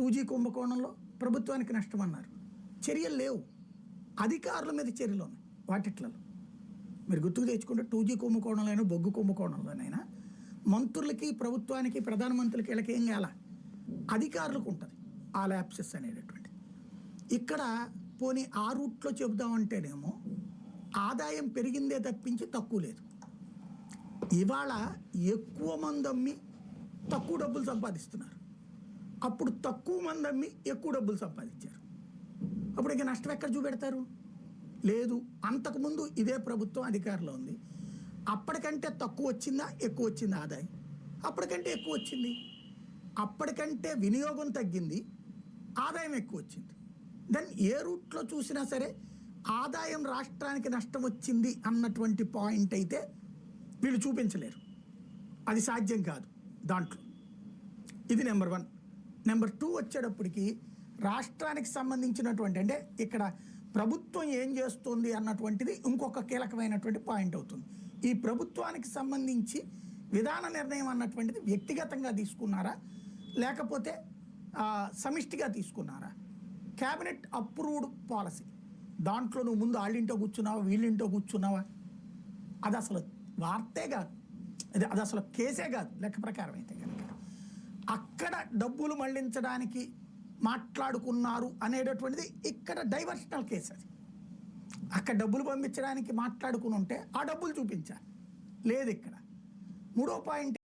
Two G కుంభకోణంలో ప్రభుత్వానికి నష్టం అన్నారు చర్యలు లేవు. అధికారుల మీద చర్యలు ఉన్నాయి. వాటిట్లలో. మీరు గుర్తుకు తెచ్చుకుంటే టూ జీ కుంభకోణంలోనైనా బొగ్గు కుంభకోణంలోనైనా మంత్రులకి ప్రభుత్వానికి ప్రధానమంత్రులకి వీళ్ళకి ఏం కాల అధికారులకు ఉంటుంది ఆ ల్యాప్సెస్ అనేటటువంటి ఇక్కడ పోనీ ఆ రూట్లో చెబుదామంటేనేమో ఆదాయం పెరిగిందే తప్పించి తక్కువ లేదు. ఇవాళ ఎక్కువ మంది అమ్మి తక్కువ డబ్బులు సంపాదిస్తున్నారు. అప్పుడు తక్కువ మంది అమ్మి ఎక్కువ డబ్బులు సంపాదించారు. అప్పుడు ఇక నష్టం ఎక్కడ చూపెడతారు? లేదు అంతకుముందు ఇదే ప్రభుత్వం అధికారంలో ఉంది. అప్పటికంటే తక్కువ వచ్చిందా? ఎక్కువ వచ్చింది ఆదాయం. అప్పటికంటే ఎక్కువ వచ్చింది. అప్పటికంటే వినియోగం తగ్గింది. ఆదాయం ఎక్కువ వచ్చింది. దెన్ ఏ రూట్లో చూసినా సరే ఆదాయం రాష్ట్రానికి నష్టం వచ్చింది అన్నటువంటి పాయింట్ అయితే వీళ్ళు చూపించలేరు. అది సాధ్యం కాదు దాంట్లో. ఇది నెంబర్ వన్. నెంబర్ టూ వచ్చేటప్పటికి రాష్ట్రానికి సంబంధించినటువంటి అంటే ఇక్కడ ప్రభుత్వం ఏం చేస్తుంది అన్నటువంటిది ఇంకొక కీలకమైనటువంటి పాయింట్ అవుతుంది. ఈ ప్రభుత్వానికి సంబంధించి విధాన నిర్ణయం అన్నటువంటిది వ్యక్తిగతంగా తీసుకున్నారా? లేకపోతే సమిష్టిగా తీసుకున్నారా? Cabinet approved policy. దాంట్లో నువ్వు ముందు వాళ్ళింటో కూర్చున్నావా? వీళ్ళింటో కూర్చున్నావా? అది అసలు వార్తే కాదు. అది అది అసలు కేసే కాదు. లెక్క ప్రకారం అయితే అక్కడ డబ్బులు మళ్ళించడానికి మాట్లాడుకున్నారు అనేటటువంటిది ఇక్కడ డైవర్షనల్ కేసు అది. అక్కడ డబ్బులు పంపించడానికి మాట్లాడుకుని ఉంటే ఆ డబ్బులు చూపించాలి. లేదు ఇక్కడ. మూడో పాయింట్